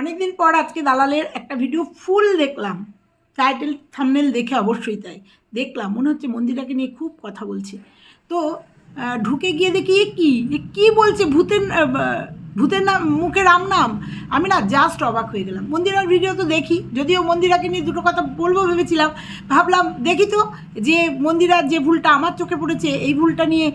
অনেকদিন পর আজকে দালালের একটা ভিডিও ফুল দেখলাম। টাইটেল থামনেল দেখে অবশ্যই তাই। দেখলাম, মনে হচ্ছে মন্দিরাকে নিয়ে খুব কথা বলছে। তো ঢুকে গিয়ে দেখি, এ কী? এ কী বলছে ভূতের ভূতের নাম, মুখে রাম নাম? আমি না জাস্ট অবাক হয়ে গেলাম। মন্দিরার ভিডিও তো দেখি, যদিও মন্দিরাকে নিয়ে দুটো কথা বলব ভেবেছিলাম। ভাবলাম, দেখি তো যে মন্দিরার যে ভুলটা আমার চোখে পড়েছে, এই ভুলটা নিয়ে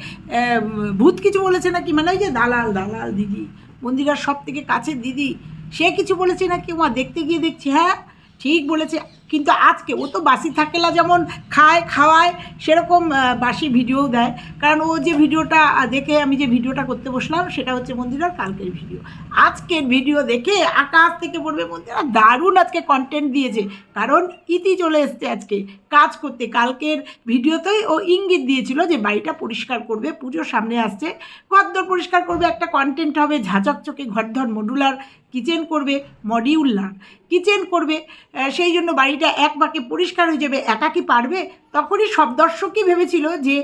ভূত কিছু বলেছে নাকি? মানে ওই যে দালাল দালাল দিদি। মন্দিরার সব থেকে কাছের দিদি। সে কিছু বলেছে নাকি? মা, দেখতে গিয়ে দেখছি হ্যাঁ ঠিক বলেছে। কিন্তু আজকে ও তো বাসি থাকেলা যেমন খায়, খাওয়ায়, সেরকম বাসি ভিডিও দেয়। কারণ ও যে ভিডিওটা দেখে আমি যে ভিডিওটা করতে বসলাম, সেটা হচ্ছে মন্দিরার কালকের ভিডিও আজকের ভিডিও দেখে আকাশ থেকে পড়বে মন্দিরা, দারুণ আজকে কন্টেন্ট দিয়েছে। কারণ ইতি চলে এসছে আজকে কাজ করতে। কালকের ভিডিওতেই ও ইঙ্গিত দিয়েছিল যে বাড়িটা পরিষ্কার করবে পুজোর সামনে আসছে। ঘরদর পরিষ্কার করবে, একটা কন্টেন্ট হবে, ঝাঁচকচকে ঘরধর মডুলার কিচেন করবে মডিউলার কিচেন করবে সেই জন্য বাড়িটা এক বাকে পরিষ্কার হয়ে যাবে, একা কি পারবে? তখনই সব দর্শকই ভেবেছিল যে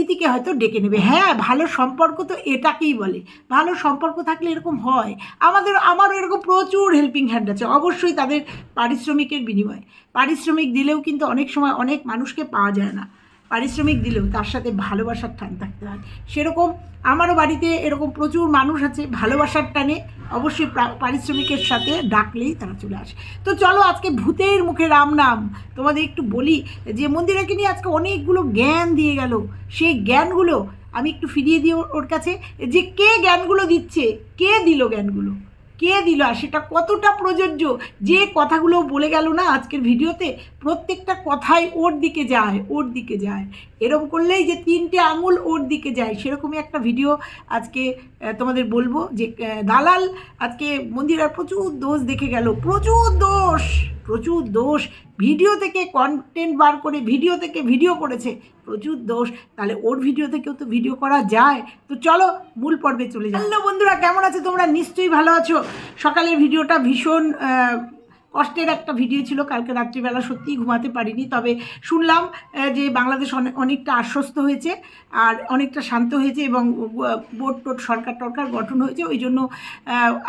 ইতিকে হয়তো ডেকে নেবে। হ্যাঁ ভালো সম্পর্ক তো এটাকেই বলে। ভালো সম্পর্ক থাকলে এরকম হয়। আমাদের, আমারও এরকম প্রচুর হেল্পিং হ্যান্ড আছে। অবশ্যই তাদের পারিশ্রমিকের বিনিময়ে। পারিশ্রমিক দিলেও কিন্তু অনেক সময় অনেক মানুষকে পাওয়া যায় না। পারিশ্রমিক দিলেও তার সাথে ভালোবাসার টান থাকতে হয়। সেরকম আমারও বাড়িতে এরকম প্রচুর মানুষ আছে, ভালোবাসার টানে অবশ্যই পারিশ্রমিকের সাথে ডাকলেই তারা চলে আসে। তো চলো আজকে ভূতের মুখে রাম নাম তোমাদের একটু বলি যে মন্দিরাকে নিয়ে আজকে অনেকগুলো জ্ঞান দিয়ে গেল। সেই জ্ঞানগুলো আমি একটু ফিরিয়ে দিই ওর- কাছে যে কে জ্ঞানগুলো দিচ্ছে? কে দিল জ্ঞানগুলো? কে দিল আর সেটা কতটা প্রযোজ্য? যে কথাগুলো বলে গেল না আজকের ভিডিওতে, প্রত্যেকটা কথাই ওর দিকে যায়, ওর দিকে যায়। এরকম করলেই যে তিনটে আঙুল ওর দিকে যায়। সেরকমই একটা ভিডিও আজকে তোমাদের বলব যে দালাল আজকে মন্দিরার প্রচুর দোষ দেখে গেল। প্রচুর দোষ! প্রচুর দোষ। ভিডিও থেকে কন্টেন্ট বার করে, ভিডিও থেকে ভিডিও করেছে, প্রচুর দোষ। তাহলে ওর ভিডিও থেকেও তো ভিডিও করা যায়। তো চলো, মূল পর্বে চলে যাই। হ্যালো বন্ধুরা, কেমন আছে তোমরা? নিশ্চয়ই ভালো আছো। সকালের ভিডিওটা ভীষণ কষ্টের একটা ভিডিও ছিল, কালকে রাত্রিবেলা সত্যিই ঘুমাতে পারিনি। তবে শুনলাম যে বাংলাদেশ অনেক অনেকটা আশ্বস্ত হয়েছে আর অনেকটা শান্ত হয়েছে এবং বোর্ড টোট, সরকার টরকার গঠন হয়েছে, ওই জন্য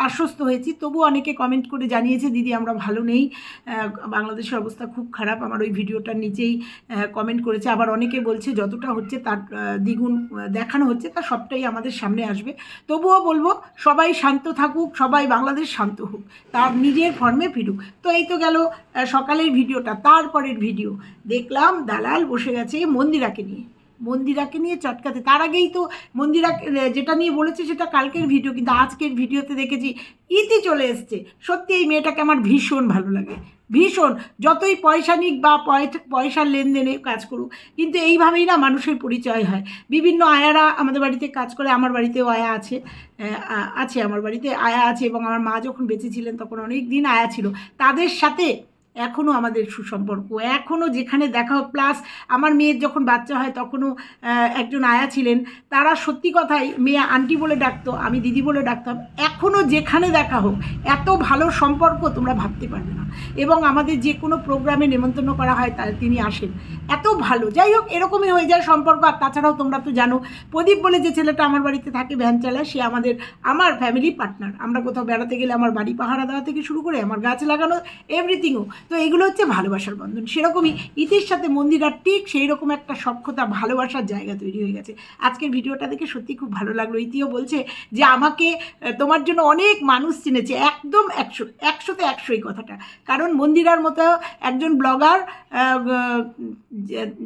আশ্বস্ত হয়েছি। তবু অনেকে কমেন্ট করে জানিয়েছে, দিদি, আমরা ভালো নেই। বাংলাদেশের অবস্থা খুব খারাপ। আমার ওই ভিডিওটার নিচেই কমেন্ট করেছে। আবার অনেকে বলছে, যতটা হচ্ছে তার দ্বিগুণ দেখানো হচ্ছে, তা সবটাই আমাদের সামনে আসবে। তবুও বলব, সবাই শান্ত থাকুক, সবাই বাংলাদেশ শান্ত হোক, তার নিজের ফর্মে ফিরুক। তো এই তো গেল সকালের ভিডিওটা তারপরের ভিডিও। দেখলাম দালাল বসে গেছে মন্দিরাকে নিয়ে। মন্দিরাকে নিয়ে চটকাতে। তার আগেই তো মন্দিরা যেটা নিয়ে বলেছে সেটা কালকের ভিডিও, কিন্তু আজকের ভিডিওতে দেখেছি, ইতি চলে এসছে। সত্যি এই মেয়েটাকে আমার ভীষণ ভালো লাগে। ভীষণ। যতই পয়সা নিক বা পয়- পয়সার লেনদেনে কাজ করুক, কিন্তু এইভাবেই না মানুষের পরিচয় হয়। বিভিন্ন আয়ারা আমাদের বাড়িতে কাজ করে, আমার বাড়িতেও আয়া আছে আছে আমার বাড়িতে আয়া আছে এবং আমার মা যখন বেঁচে ছিলেন তখন অনেক দিন আয়া ছিল। তাদের সাথে এখনও আমাদের সুসম্পর্ক। এখনও যেখানে দেখা হোক প্লাস আমার মেয়ের যখন বাচ্চা হয় তখনও একজন আয়া ছিলেন। তারা সত্যি কথাই মেয়ে আন্টি বলে ডাকতো, আমি দিদি বলে ডাকতাম। এখনও যেখানে দেখা হোক, এত ভালো সম্পর্ক তোমরা ভাবতে পারবে না। এবং আমাদের যে কোনো প্রোগ্রামে নেমন্তন্ন করা হয় তা তিনি আসেন। এত ভালো। যাই হোক, এরকমই হয়ে যায় সম্পর্ক। আর তাছাড়াও তোমরা তো জানো, প্রদীপ বলে যে ছেলেটা আমার বাড়িতে থাকে ভ্যান চালায়, সে আমাদের, আমার ফ্যামিলি পার্টনার আমরা কোথাও বেড়াতে গেলে আমার বাড়ি পাহারা দেওয়া থেকে শুরু করে, আমার গাছ লাগানো এভরিথিংও তো এগুলো হচ্ছে ভালোবাসার বন্ধন। সেরকমই ইতির সাথে মন্দিরার ঠিক সেই রকম একটা সক্ষতা ভালোবাসার জায়গা তৈরি হয়ে গেছে। আজকের ভিডিওটা দেখে সত্যি খুব ভালো লাগল। ইতিও বলছে যে আমাকে তোমার জন্য অনেক মানুষ চিনেছে একদম একশো একশোতে একশো এই কথাটা। কারণ মন্দিরার মতো একজন ব্লগার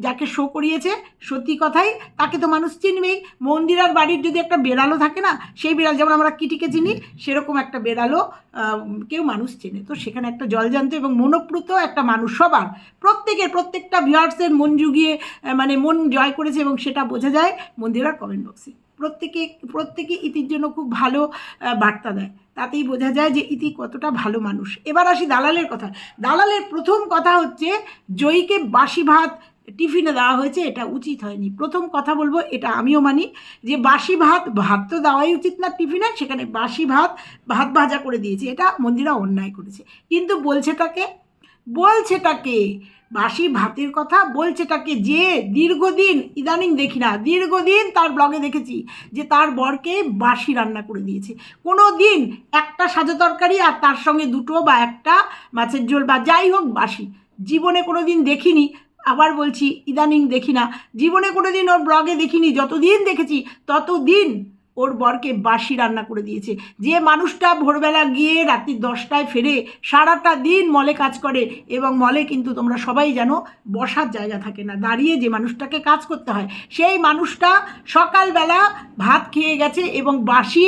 যাকে শো করিয়েছে সত্যি কথাই তাকে তো মানুষ চিনবেই। মন্দিরার বাড়ির যদি একটা বেড়ালও থাকে না সেই বেড়াল যেমন আমরা কিটিকে চিনি সেরকম একটা বেড়ালও আহ, কেউ মানুষ চেনে। তো সেখানে একটা জলজান্ত এবং মনোপ্রুত একটা মানুষ সবার। প্রত্যেকের, প্রত্যেকটা ভিউয়ার্সের মন জুগিয়ে মানে মন জয় করেছে এবং সেটা বোঝা যায় মন্দিরার কমেন্ট বক্সে প্রত্যেকে প্রত্যেকে ইতির জন্য খুব ভালো বার্তা দেয়। তাতেই বোঝা যায় যে ইতি কতটা ভালো মানুষ। এবার আসি দালালের কথা। দালালের প্রথম কথা হচ্ছে, জয়ীকে বাসি ভাত টিফিনে দেওয়া হয়েছে, এটা উচিত হয়নি। প্রথম কথা বলব, এটা আমিও মানি যে বাসি ভাত ভাত তো দেওয়াই উচিত না টিফিনে, সেখানে বাসি ভাত ভাত ভাজা করে দিয়েছে। এটা মন্দিরা অন্যায় করেছে। কিন্তু বলছে তাকে বলছেটাকে বাসি ভাতের কথা বলছেটাকে যে দীর্ঘদিন, ইদানিং দেখি না, দীর্ঘদিন তার ব্লগে দেখেছি যে তার বরকে বাসি রান্না করে দিয়েছে। কোনো দিন একটা সাজা তরকারি আর তার সঙ্গে দুটো বা একটা মাছের ঝোল বা যাই হোক বাসি। জীবনে কোনো দিন দেখিনি, আবার বলছি ইদানিং দেখি না। জীবনে কোনো দিন ওর ব্লগে দেখিনি, যতদিন দেখেছি ততদিন ওর বরকে বাসি রান্না করে দিয়েছে। যে মানুষটা ভোরবেলা গিয়ে রাত্রি দশটায় ফেরে সারাটা দিন মলে কাজ করে এবং মলে কিন্তু তোমরা সবাই জানো বসার জায়গা থাকে না, দাঁড়িয়ে যে মানুষটাকে কাজ করতে হয়, সেই মানুষটা সকালবেলা ভাত খেয়ে গেছে এবং বাসি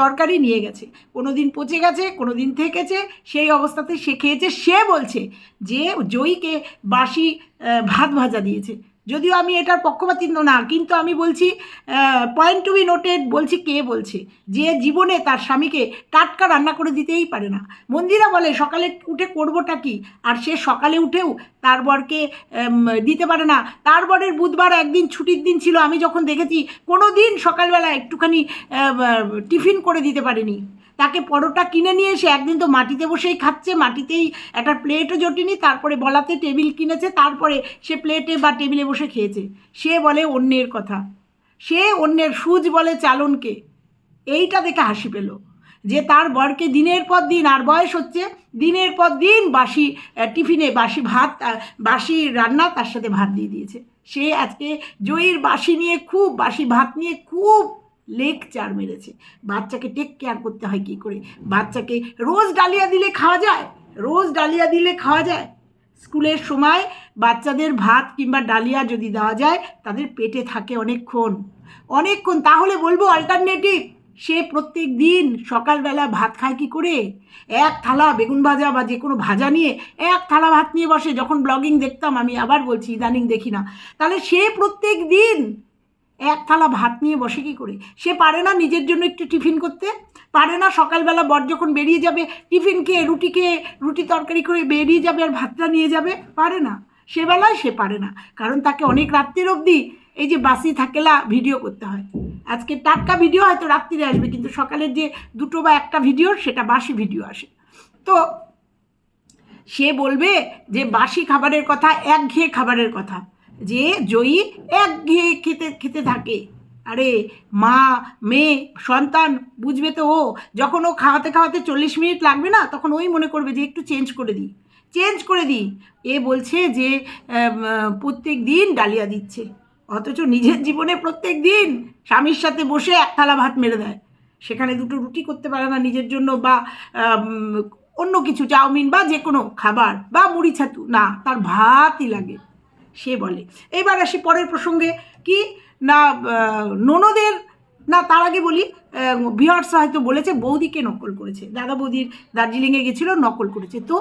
তরকারি নিয়ে গেছে। কোনো দিন পচে গেছে কোনো দিন থেকেছে, সেই অবস্থাতে সে খেয়েছে। সে বলছে যে জয়ীকে বাসি ভাত ভাজা দিয়েছে। যদিও আমি এটার পক্ষপাতিত্ব না, কিন্তু আমি বলছি পয়েন্ট টু বি নোটেড বলছি কে বলছে? যে জীবনে তার স্বামীকে টাটকা রান্না করে দিতেই পারে না। মন্দিরা বলে, সকালে উঠে করবোটা কি? আর সে সকালে উঠেও তার বরকে দিতে পারে না। তার বরের বুধবার একদিন ছুটির দিন ছিল, আমি যখন দেখেছি কোনো দিন সকালবেলা একটুখানি টিফিন করে দিতে পারেনি। তাকে পরোটা কিনে নিয়ে এসে একদিন তো মাটিতে বসেই খাচ্ছে, মাটিতেই একটা প্লেটও জটিনি, তারপরে বলাতে টেবিল কিনেছে, তারপরে সে প্লেটে বা টেবিলে বসে খেয়েছে। সে বলে অন্যের কথা। সে অন্যের সুজ বলে চালনকে। এইটা দেখে হাসি পেল যে তার বরকে দিনের পর দিন আর বয়স হচ্ছে, দিনের পর দিন বাসি টিফিনে বাসি ভাত বাসি রান্না তার সাথে ভাত দিয়ে দিয়েছে। সে আজকে জয়ীর বাসি নিয়ে খুব, বাসি ভাত নিয়ে খুব লেকচার মেরেছে। বাচ্চাকে টেক কেয়ার করতে হয় কী করে? বাচ্চাকে রোজ ডালিয়া দিলে খাওয়া যায়? রোজ ডালিয়া দিলে খাওয়া যায়? স্কুলের সময় বাচ্চাদের ভাত কিংবা ডালিয়া যদি দেওয়া যায়, তাদের পেটে থাকে অনেকক্ষণ। অনেকক্ষণ, তাহলে বলব অল্টারনেটিভ সে প্রত্যেক দিন সকালবেলা ভাত খায় কি করে? এক থালা বেগুন ভাজা বা যে কোনো ভাজা নিয়ে এক থালা ভাত নিয়ে বসে। যখন ব্লগিং দেখতাম, আমি আবার বলছি, ইদানিং দেখি না। তাহলে সে প্রত্যেক দিন এক থালা ভাত নিয়ে বসে কী করে? সে পারে না নিজের জন্য একটু টিফিন করতে, পারে না সকালবেলা বর যখন বেরিয়ে যাবে, টিফিন খেয়ে, রুটি খেয়ে, রুটি তরকারি করে বেরিয়ে যাবে আর ভাতটা নিয়ে যাবে, পারে না। সে বেলায় সে পারে না, কারণ তাকে অনেক রাত্রির অবধি এই যে বাসি থাকেলা ভিডিও করতে হয়। আজকে টাটকা ভিডিও হয়তো রাত্রিরে আসবে, কিন্তু সকালের যে দুটো বা একটা ভিডিও, সেটা বাসি ভিডিও আসে। তো সে বলবে যে বাসি খাবারের কথা, একঘেয়ে খাবারের কথা। যে জয়ী একঘেয়ে খেতে খেতে থাকে। আরে মা, মেয়ে, সন্তান, বুঝবে তো ও, যখন ও খাওয়াতে খাওয়াতে চল্লিশ মিনিট লাগবে না, তখন ওই মনে করবে যে একটু চেঞ্জ করে দিই। চেঞ্জ করে দিই। এ বলছে যে প্রত্যেক দিন ডালিয়া দিচ্ছে। অথচ নিজের জীবনে প্রত্যেক দিন স্বামীর সাথে বসে এক থালা ভাত মেরে দেয়। সেখানে দুটো রুটি করতে পারে না নিজের জন্য বা অন্য কিছু, চাউমিন বা যে কোনো খাবার বা মুড়ি, ছাতু। না, তার ভাতই লাগে। সে বলে। এবার আসি পরের প্রসঙ্গে। কি? না ননদের, না, তার আগে বলি ভিওয়ার্স হয়তো বলেছে বৌদিকে নকল করেছে। দাদা বৌদির দার্জিলিংয়ে গেছিল, নকল করেছে। তো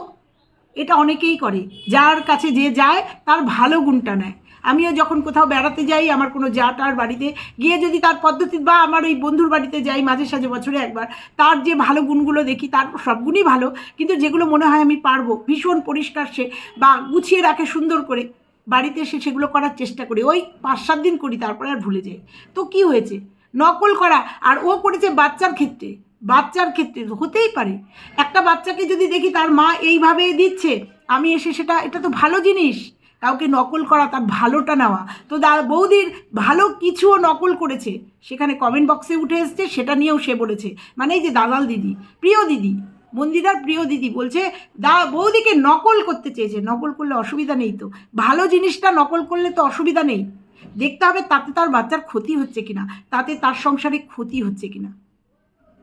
এটা অনেকেই করে। যার কাছে যে যায়, তার ভালো গুণটা নেয়। আমিও যখন কোথাও বেড়াতে যাই, আমার কোনো জাটার বাড়িতে, গিয়ে যদি তার পদ্ধতি বা আমার ওই বন্ধুর বাড়িতে যাই, মাঝে সাঝে বছরে একবার, তার যে ভালো গুণগুলো দেখি, তার সব গুণই ভালো। কিন্তু যেগুলো মনে হয় আমি পারব, ভীষণ পরিষ্কার সে, বা গুছিয়ে রাখে সুন্দর করে। বাড়িতে এসে সেগুলো করার চেষ্টা করি। ওই পাঁচ সাত দিন করি, তারপরে আর ভুলে যাই। তো কি হয়েছে? নকল করা, আর ও করেছে বাচ্চার ক্ষেত্রে। বাচ্চার ক্ষেত্রে হতেই পারে। একটা বাচ্চাকে যদি দেখি তার মা এইভাবে দিচ্ছে, আমি এসে সেটা, এটা তো ভালো জিনিস। কাউকে নকল করা, তার ভালোটা নেওয়া। তো দা বৌদির ভালো কিছুও নকল করেছে। সেখানে কমেন্ট বক্সে উঠে এসছে, সেটা নিয়েও সে বলেছে। মানে এই যে দালাল দিদি, প্রিয় দিদি মন্দিরার প্রিয় দিদি বলছে, দা, বৌদিকে নকল করতে চেয়েছে, নকল করলে অসুবিধা নেই তো। ভালো জিনিসটা নকল করলে তো অসুবিধা নেই। দেখতে হবে তাতে তার বাচ্চার ক্ষতি হচ্ছে কিনা, তাতে তার সংসারে ক্ষতি হচ্ছে কিনা।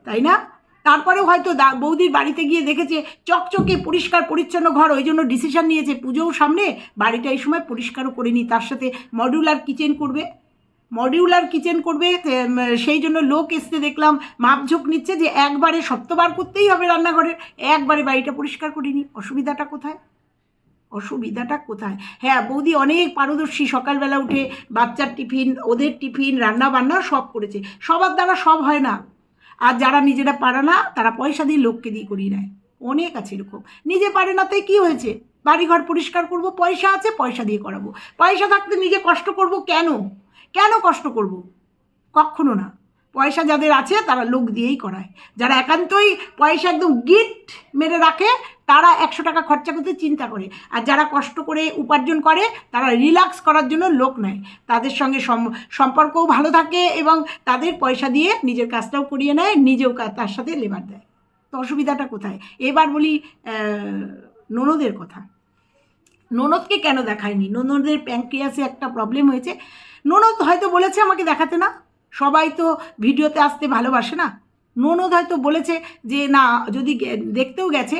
তাই না? তারপরেও হয়তো দা- বৌদির বাড়িতে গিয়ে দেখেছে, চকচকে পরিষ্কার পরিচ্ছন্ন ঘর, ওই জন্য ডিসিশন নিয়েছে। পুজোও সামনে, বাড়িটা এই সময় পরিষ্কারও করে নি, তার সাথে মডিউলার কিচেন করবে। মডিউলার কিচেন করবে সেই জন্য লোক এসতে দেখলাম, মাপঝোঁক নিচ্ছে যে একবারে সপ্তবার করতেই হবে রান্নাঘরের একবারে বাড়িটা পরিষ্কার করিনি। অসুবিধাটা কোথায়? অসুবিধাটা কোথায়? হ্যাঁ বৌদি অনেক পারদর্শী, সকালবেলা উঠে বাচ্চার টিফিন, ওদের টিফিন রান্না বান্না সব করেছে। সবার দ্বারা সব হয় না। আর যারা নিজেরা পারে না, তারা পয়সা দিয়ে লোককে দিয়ে করিয়ে নেয়। অনেক আছে এরকম। নিজে পারে না তাই কী হয়েছে? বাড়িঘর পরিষ্কার করব, পয়সা আছে, পয়সা দিয়ে করাবো। পয়সা থাকতে নিজে কষ্ট করব কেন? কেন কষ্ট করব? কখনো না। পয়সা যাদের আছে, তারা লোক দিয়েই করায়। যারা একান্তই পয়সা একদম গিট মেরে রাখে, তারা একশো টাকা খরচা করতে চিন্তা করে। আর যারা কষ্ট করে উপার্জন করে, তারা রিল্যাক্স করার জন্য লোক নেয়। তাদের সঙ্গে সম- সম্পর্কও ভালো থাকে এবং তাদের পয়সা দিয়ে নিজের কাজটাও করিয়ে নেয়, নিজেও তার সাথে লেবার দেয়। তো অসুবিধাটা কোথায়? এবার বলি ননদের কথা। ননদকে কেন দেখায়নি? ননদের প্যাঙ্ক্রিয়াসে একটা প্রবলেম হয়েছে। ননদ হয়তো বলেছে আমাকে দেখাতে না। সবাই তো ভিডিওতে আসতে ভালোবাসে না। ননদ হয়তো বলেছে যে, না, যদি দেখতেও গেছে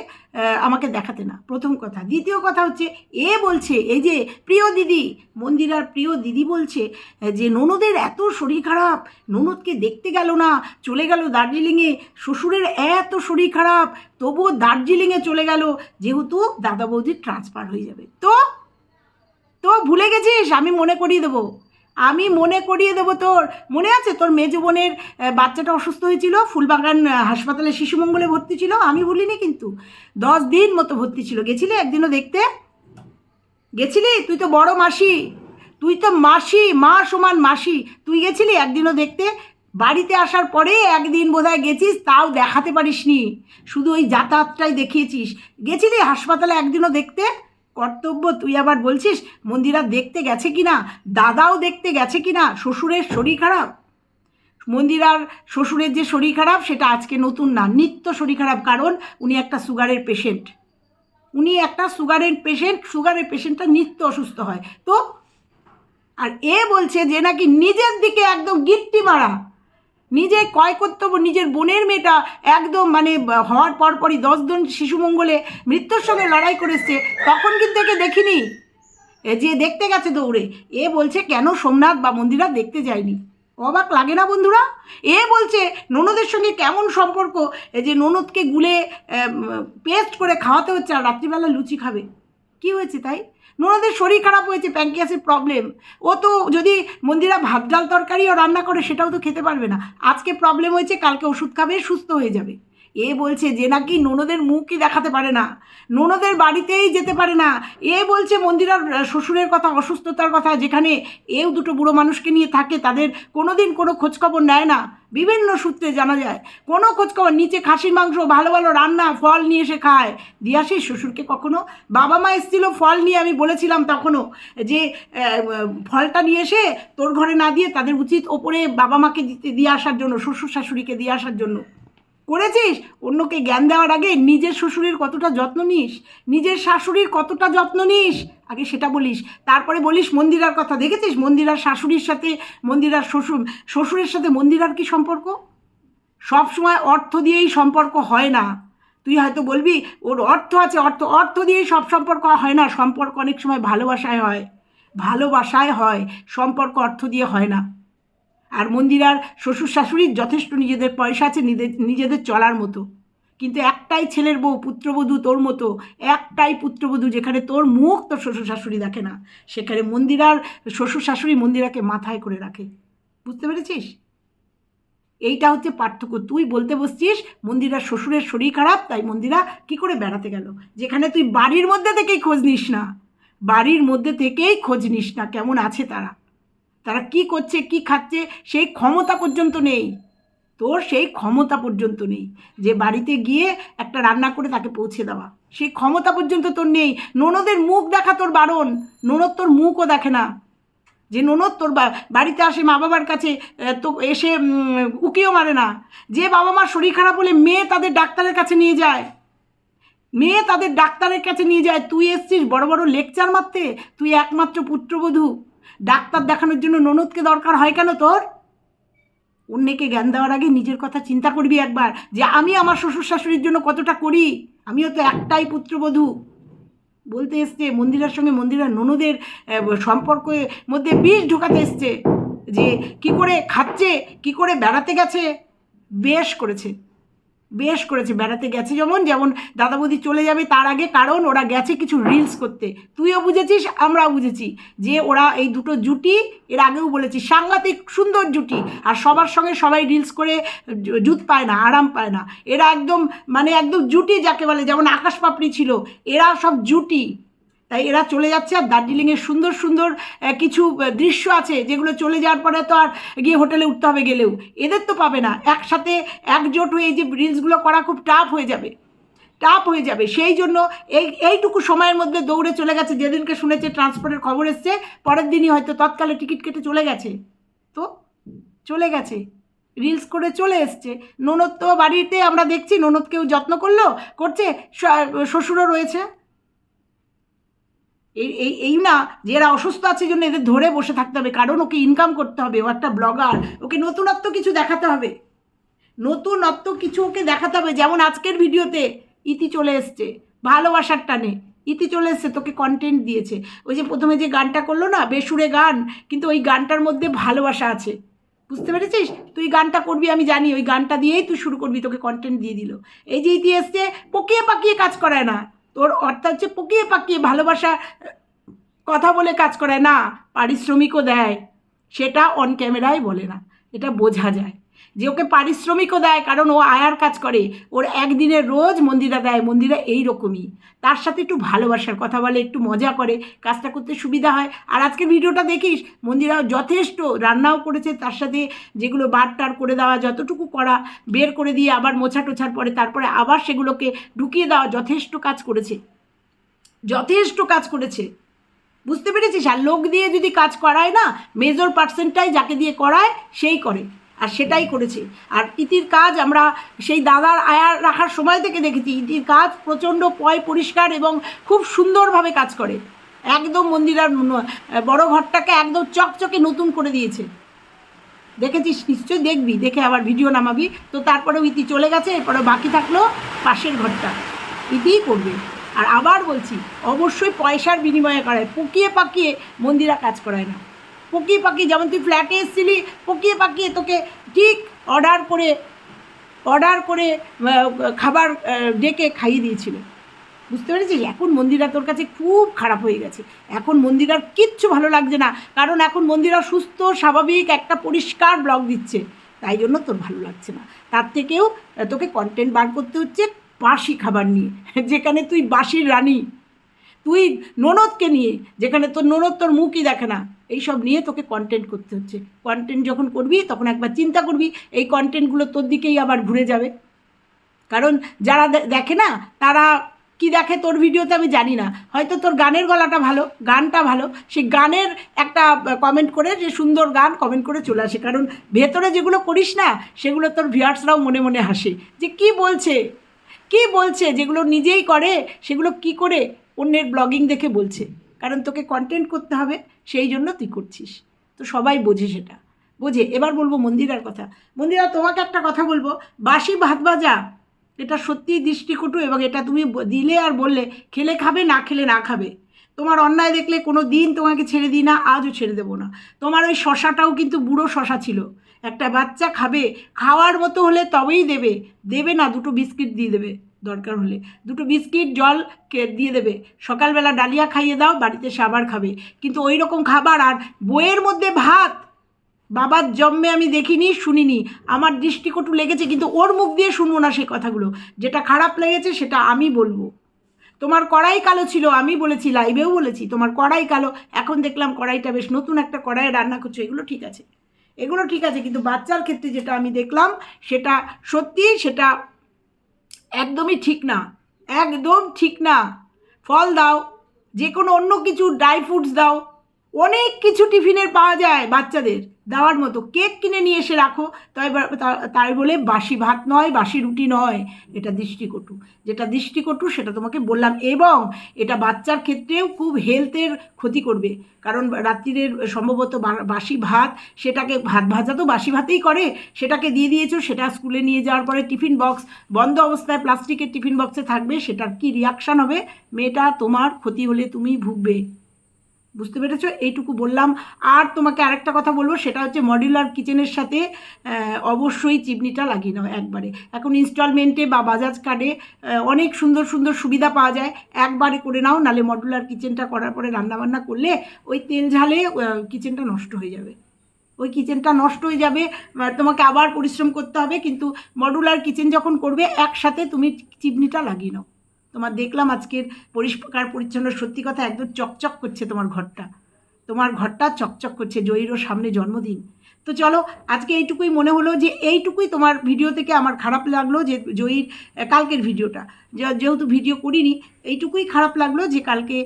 আমাকে দেখাতে না। প্রথম কথা। দ্বিতীয় কথা হচ্ছে, এ বলছে, এই যে প্রিয় দিদি, মন্দিরার প্রিয় দিদি বলছে, যে ননদের এত শরীর খারাপ, ননদকে দেখতে গেল না, চলে গেল দার্জিলিংয়ে, শ্বশুরের এত শরীর খারাপ, তবুও দার্জিলিংয়ে চলে গেল, যেহেতু দাদা বৌদির ট্রান্সফার হয়ে যাবে। তো? তো ভুলে গেছিস? আমি মনে করিয়ে দেবো। আমি মনে করিয়ে দেবো তোর, মনে আছে? তোর মেজ বোনের বাচ্চাটা অসুস্থ হয়েছিল, ফুলবাগান হাসপাতালে শিশুমঙ্গলে ভর্তি ছিল, আমি ভুলিনি কিন্তু। দশ দিন মতো ভর্তি ছিল। গেছিলি একদিনও দেখতে? গেছিলি? তুই তো বড় মাসি। তুই তো মাসি, মা সমান মাসি। তুই গেছিলি একদিনও দেখতে? বাড়িতে আসার পরে একদিন বোধহয় গেছিস, তাও দেখাতে পারিসনি। শুধু ওই যাতায়াতটাই দেখিয়েছিস। গেছিলি হাসপাতালে একদিনও দেখতে? কর্তব্য তুই আবার বলছিস মন্দিরা দেখতে গেছে কি না দাদাও দেখতে গেছে কি না শ্বশুরের শরীর খারাপ? মন্দিরার শ্বশুরের যে শরীর খারাপ, সেটা আজকে নতুন না। নিত্য শরীর খারাপ কারণ উনি একটা সুগারের পেশেন্ট উনি একটা সুগারের পেশেন্ট সুগারের পেশেন্টটা নিত্য অসুস্থ হয়। তো? আর এ বলছে যে নাকি নিজের দিকে একদম গিট্টি মারা। নিজে কয় কর্তব্য, নিজের বোনের মেয়েটা একদম মানে হওয়ার পরপরই দশজন শিশু মঙ্গলে মৃত্যুর সঙ্গে লড়াই করেছে তখন কিন্তু একে দেখিনি। এ যে দেখতে গেছে দৌড়ে, এ বলছে, কেন সোমনাথ বা মন্দিরা দেখতে যায়নি? অবাক লাগে না বন্ধুরা? এ বলছে, ননদের সঙ্গে কেমন সম্পর্ক? যে ননদকে গুলে পেস্ট করে খাওয়াতে হচ্ছে আর রাত্রিবেলা লুচি খাবে। কি হয়েছে তাই? ননদের শরীর খারাপ হয়েছে প্যাঙ্কিয়াসের প্রবলেম ও তো যদি মন্দিরা ভাত ডাল তরকারিও রান্না করে, সেটাও তো খেতে পারবে না। আজকে প্রবলেম হয়েছে, কালকে ওষুধ খাবে, সুস্থ হয়ে যাবে। এ বলছে যে নাকি ননদের মুখই দেখাতে পারে না, ননদের বাড়িতেই যেতে পারে না। এ বলছে মন্দিরার শ্বশুরের কথা, অসুস্থতার কথা, যেখানে এও দুটো বুড়ো মানুষকে নিয়ে থাকে, তাদের কোনো দিন কোনো খোঁজখবর নেয় না। বিভিন্ন সূত্রে জানা যায়, কোনো খোঁজখবর, নিচে খাসির মাংস, ভালো ভালো রান্না, ফল নিয়ে এসে খায়। দিয়ে আসিস শ্বশুরকে কখনো, বাবা মা এসেছিল, ফল নিয়ে আমি বলেছিলাম তখনও যে ফলটা নিয়ে এসে তোর ঘরে না দিয়ে তাদের উচিত ওপরে বাবা মাকে দিতে, দিয়ে আসার জন্য, শ্বশুর শাশুড়িকে দিয়ে আসার জন্য। করেছিস? অন্যকে জ্ঞান দেওয়ার আগে নিজের শ্বশুরের কতটা যত্ন নিস? নিজের শাশুড়ির কতটা যত্ন নিস? আগে সেটা বলিস। তারপরে বলিস মন্দিরার কথা। দেখেছিস মন্দিরার শাশুড়ির সাথে মন্দিরার শ্বশুর, শ্বশুরের সাথে মন্দিরার কি সম্পর্ক? সব সময় অর্থ দিয়েই সম্পর্ক হয় না। তুই হয়তো বলবি, ওর অর্থ আছে, অর্থ অর্থ দিয়েই সব সম্পর্ক হয় না। সম্পর্ক অনেক সময় ভালোবাসায় হয়। ভালোবাসায় হয়, সম্পর্ক অর্থ দিয়ে হয় না। আর মন্দিরার শ্বশুর শাশুড়ির যথেষ্ট নিজেদের পয়সা আছে নিজেদের চলার মতো। কিন্তু একটাই ছেলের বউ, পুত্রবধূ তোর মতো, একটাই পুত্রবধূ যেখানে তোর মুখ তোর শ্বশুর শাশুড়ি দেখে না, সেখানে মন্দিরার শ্বশুর শাশুড়ি মন্দিরাকে মাথায় করে রাখে। বুঝতে পেরেছিস? এইটা হচ্ছে পার্থক্য। তুই বলতে বসছিস মন্দিরার শ্বশুরের শরীর খারাপ, তাই মন্দিরা কি করে বেড়াতে গেল? যেখানে তুই বাড়ির মধ্যে থেকেই খোঁজ নিস না। বাড়ির মধ্যে থেকেই খোঁজ নিস না, কেমন আছে তারা। তারা কি করছে, কি খাচ্ছে, সেই ক্ষমতা পর্যন্ত নেই। তোর সেই ক্ষমতা পর্যন্ত নেই যে বাড়িতে গিয়ে একটা রান্না করে তাকে পৌঁছে দেওয়া। সেই ক্ষমতা পর্যন্ত তোর নেই। ননদের মুখ দেখা তোর বারণ। ননদ তোর মুখও দেখে না। যে ননদ তোর বাড়িতে আসে মা বাবার কাছে তো এসে উকিও মারে না। যে বাবা মার শরীর খারাপ হলে মেয়ে তাদের ডাক্তারের কাছে নিয়ে যায়। মেয়ে তাদের ডাক্তারের কাছে নিয়ে যায়। তুই এসছিস বড় বড় লেকচার মারতে? তুই একমাত্র পুত্রবধূ। ডাক্তার দেখানোর জন্য ননদকে দরকার হয় কেন তোর? অন্যকে জ্ঞান দেওয়ার আগে নিজের কথা চিন্তা করবি একবার যে আমি আমার শ্বশুর শাশুড়ির জন্য কতটা করি? আমিও তো একটাই পুত্রবধূ। বলতে এসছে, মন্দিরের সঙ্গে মন্দিরের ননদের সম্পর্কের মধ্যে বিষ ঢোকাতে এসছে যে কি করে খাচ্ছে, কি করে বেড়াতে গেছে, বেশ করেছে। বেশ করেছে, বেড়াতে গেছে যেমন যেমন দাদা বৌদি চলে যাবে তার আগে কারণ ওরা গেছে কিছু রিলস করতে। তুইও বুঝেছিস, আমরাও বুঝেছি যে ওরা এই দুটো জুটি, এর আগেও বলেছি, সাংঘাতিক সুন্দর জুটি। আর সবার সঙ্গে সবাই রিলস করে জুত পায় না, আরাম পায় না। এরা একদম মানে একদম জুটি যাকে বলে, যেমন আকাশ পাপড়ি ছিল, এরা সব জুটি। তাই এরা চলে যাচ্ছে আর দার্জিলিংয়ের সুন্দর সুন্দর কিছু দৃশ্য আছে যেগুলো চলে যাওয়ার পরে তো আর গিয়ে হোটেলে উঠতে হবে গেলেও। এদের তো পাবে না। একসাথে একজোট হয়ে এই যে রিলসগুলো করা খুব টাফ হয়ে যাবে। টাপ হয়ে যাবে। সেই জন্য এই, এইটুকু সময়ের মধ্যে দৌড়ে চলে গেছে। যেদিনকে শুনেছে ট্রান্সপোর্টের খবর এসছে, পরের দিনই হয়তো তৎকালে টিকিট কেটে চলে গেছে। তো চলে গেছে। রিলস করে চলে এসছে। ননদ তো বাড়িতে, আমরা দেখছি ননদ কেউ যত্ন করল, করছে শ্বশুরও রয়েছে। এই এই এই না যে এরা অসুস্থ আছে জন্য এদের ধরে বসে থাকতে হবে, কারণ ওকে ইনকাম করতে হবে, ও একটা ব্লগার ওকে নতুনত্ব কিছু দেখাতে হবে। নতুনত্ব কিছু ওকে দেখাতে হবে, যেমন আজকের ভিডিওতে ইতি চলে এসছে, ভালোবাসার টানে। ইতি চলে এসছে, তোকে কন্টেন্ট দিয়েছে। ওই যে প্রথমে যে গানটা করল না, বেসুরে গান, কিন্তু ওই গানটার মধ্যে ভালোবাসা আছে। বুঝতে পেরেছিস? তুই গানটা করবি, আমি জানি, ওই গানটা দিয়েই তুই শুরু করবি, তোকে কন্টেন্ট দিয়ে দিল। এই যে ইতি এসছে পকিয়ে পাকিয়ে কাজ করায় না। তোর অর্থাৎ হচ্ছে পকিয়ে পাকিয়ে ভালোবাসা কথা বলে কাজ করে, না, পারিশ্রমিকও দেয়, সেটা অন ক্যামেরায় বলে না, এটা বোঝা যায়। যে ওকে পারিশ্রমিকও দেয়, কারণ ও আয়ার কাজ করে। ওর একদিনে রোজ মন্দিরা দেয়, মন্দিরা এই রকমই তার সাথে একটু ভালোবাসার কথা বলে, একটু মজা করে, কাজটা করতে সুবিধা হয়। আর আজকের ভিডিওটা দেখিস মন্দিরা যথেষ্ট রান্নাও করেছে, তার সাথে যেগুলো বার টার করে দেওয়া, যতটুকু করা, বের করে দিয়ে আবার মোছা টোছার পরে তারপরে আবার সেগুলোকে ঢুকিয়ে দেওয়া যথেষ্ট কাজ করেছে। যথেষ্ট কাজ করেছে। বুঝতে পেরেছিস? আর লোক দিয়ে যদি কাজ করায় না মেজর পার্সেন্টটাই যাকে দিয়ে করায়, সেই করে। আর সেটাই করেছে। আর ইতির কাজ আমরা সেই দাদার আয়ার রাখার সময় থেকে দেখেছি, ইতির কাজ প্রচণ্ড পয় পরিষ্কার এবং খুব সুন্দরভাবে কাজ করে। একদম মন্দিরার বড় ঘরটাকে একদম চকচকে নতুন করে দিয়েছে। দেখেছিস? নিশ্চয়ই দেখবি, দেখে আবার ভিডিও নামাবি। তো তারপরেও ইতি চলে গেছে, এরপরে বাকি থাকল পাশের ঘরটা। ইতিই করবে। আর আবার বলছি, অবশ্যই পয়সার বিনিময়ে করায়, পুকিয়ে পাকিয়ে মন্দিরা কাজ করায় না। পুকিয়ে পাকিয়ে যেমন তুই ফ্ল্যাটে এসেছিলি পুকিয়ে পাকিয়ে তোকে ঠিক অর্ডার করে অর্ডার করে খাবার ডেকে খাইয়ে দিয়েছিল। বুঝতে পেরেছিস? এখন মন্দিরা তোর কাছে খুব খারাপ হয়ে গেছে। এখন মন্দিরার কিচ্ছু ভালো লাগছে না, কারণ এখন মন্দিরা সুস্থ, স্বাভাবিক, একটা পরিষ্কার ব্লগ দিচ্ছে। তাই জন্য তোর ভালো লাগছে না। তার থেকেও তোকে কন্টেন্ট বার করতে হচ্ছে বাসি খাবার নিয়ে, যেখানে তুই বাসির রানী। তুই ননদকে নিয়ে, যেখানে তোর ননদ তোর মুখই দেখে না, এইসব নিয়ে তোকে কন্টেন্ট করতে হচ্ছে। কন্টেন্ট যখন করবি, তখন একবার চিন্তা করবি, এই কন্টেন্টগুলো তোর দিকেই আবার ঘুরে যাবে। কারণ যারা দেখে না, তারা কি দেখে তোর ভিডিওতে আমি জানি না। হয়তো তোর গানের গলাটা ভালো, গানটা ভালো, সেই গানের একটা কমেন্ট করে যে সুন্দর গান কমেন্ট করে চলে আসে। কারণ ভেতরে যেগুলো করিস না, সেগুলো তোর ভিউয়ার্সরাও মনে মনে হাসে। যে কি বলছে? কি বলছে? যেগুলো নিজেই করে, সেগুলো কি করে? অন্যের ব্লগিং দেখে বলছে, কারণ তোকে কন্টেন্ট করতে হবে, সেই জন্য তুই করছিস। তো সবাই বোঝে সেটা। বোঝে, এবার বলব মন্দিরার কথা। মন্দিরা, তোমাকে একটা কথা বলব বাসি ভাত ভাজা, এটা সত্যিই দৃষ্টিকটু এবং এটা তুমি দিলে আর বললে, খেলে খাবে, না খেলে না খাবে। তোমার অন্যায় দেখলে কোনো দিন তোমাকে ছেড়ে দিই না, আজও ছেড়ে দেবো না। তোমার ওই শশাটাও কিন্তু বুড়ো শশা ছিল। একটা বাচ্চা খাবে, খাওয়ার মতো হলে তবেই দেবে দেবে না, দুটো বিস্কিট দিয়ে দেবে। দরকার হলে। দুটো বিস্কিট, জল দিয়ে দেবে। সকালবেলা ডালিয়া খাইয়ে দাও, বাড়িতে সাবার খাবে। কিন্তু ওই রকম খাবার আর বইয়ের মধ্যে ভাত? বাবার জন্মে আমি দেখিনি, শুনিনি। আমার দৃষ্টিকটু লেগেছে, কিন্তু ওর মুখ দিয়ে শুনব না সেই কথাগুলো। যেটা খারাপ লেগেছে, সেটা আমি বলব। তোমার কড়াই কালো ছিল, আমি বলেছি, লাইভেও বলেছি, তোমার কড়াই কালো। এখন দেখলাম কড়াইটা বেশ নতুন একটা কড়াইয়ে রান্না করছ, এগুলো ঠিক আছে। এগুলো ঠিক আছে, কিন্তু বাচ্চার ক্ষেত্রে যেটা আমি দেখলাম, সেটা সত্যি, সেটা একদমই ঠিক না, একদম ঠিক না। ফল দাও যে কোনো অন্য কিছু ড্রাই ফ্রুটস দাও, অনেক কিছু টিফিনের পাওয়া যায় বাচ্চাদের। দেওয়ার মতো। কেক কিনে নিয়ে এসে রাখো। তাই তাই বলে বাসি ভাত নয়, বাসি রুটি নয়। এটা দৃষ্টিকটু। যেটা দৃষ্টিকটু, সেটা তোমাকে বললাম। এবং এটা বাচ্চার ক্ষেত্রেও খুব হেলথের ক্ষতি করবে। কারণ রাত্রিরের সম্ভবত বাসি ভাত, সেটাকে ভাত ভাজা তো বাসি ভাতেই করে। সেটাকে দিয়ে দিয়েছ, সেটা স্কুলে নিয়ে যাওয়ার পরে টিফিন বক্স, বন্ধ অবস্থায় প্লাস্টিকের টিফিন বক্সে থাকবে, সেটার কি রিয়াকশান হবে? মেয়েটা তোমার ক্ষতি হলে তুমি ভুগবে। বুঝতে পেরেছ? এইটুকু বললাম। আর তোমাকে আরেকটা কথা বলব, সেটা হচ্ছে মডিউলার কিচেনের সাথে অবশ্যই চিমনিটা লাগিয়ে নাও একবারে। এখন ইনস্টলমেন্টে বা বাজাজ কার্ডে অনেক সুন্দর সুন্দর সুবিধা পাওয়া যায়। একবারে করে নাও, নালে মডুলার কিচেনটা করার পরে রান্নাবান্না করলে ওই তেল ঝালে কিচেনটা নষ্ট হয়ে যাবে। ওই কিচেনটা নষ্ট হয়ে যাবে তোমাকে আবার পরিশ্রম করতে হবে, কিন্তু মডুলার কিচেন যখন করবে, একসাথে তুমি চিমনিটা লাগিয়ে নাও। তোমার দেখলাম আজকের পরিষ্কার, পরিচ্ছন্ন, সত্যি কথা একদম চকচক করছে তোমার ঘরটা। তোমার ঘরটা চকচক করছে, জয়ীরও সামনে জন্মদিন। তো চলো, আজকে এইটুকুই মনে হলো যে এইটুকুই তোমার ভিডিও থেকে আমার খারাপ লাগল যে জয়ীর কালকের ভিডিওটা। যেহেতু ভিডিও করিনি, এইটুকুই খারাপ লাগল যে কালকে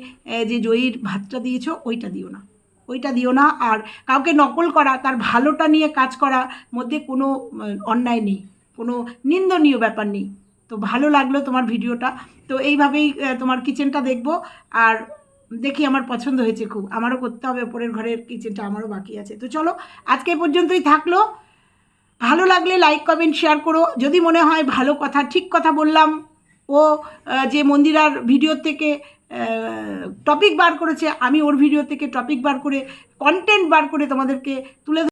যে জয়ীর ভাতটা দিয়েছ, ওইটা দিও না। ওইটা দিও না, আর কাউকে নকল করা, তার ভালোটা নিয়ে কাজ করা মধ্যে কোনো অন্যায় নেই। কোনো নিন্দনীয় ব্যাপার নেই। তো ভালো লাগল তোমার ভিডিওটা। তো এইভাবেই তোমার কিচেনটা দেখব। আর দেখি আমার পছন্দ হয়েছে খুব। আমারও করতে হবে, ওপরের ঘরের কিচেনটা আমারও বাকি আছে। তো চলো, আজকে পর্যন্তই থাকল। ভালো লাগলে লাইক কমেন্ট শেয়ার করো। যদি মনে হয় ভালো কথা, ঠিক কথা বললাম, ও যে মন্দিরার ভিডিও থেকে টপিক বার করেছে, আমি ওর ভিডিও থেকে টপিক বার করে কন্টেন্ট বার করে তোমাদেরকে তুলে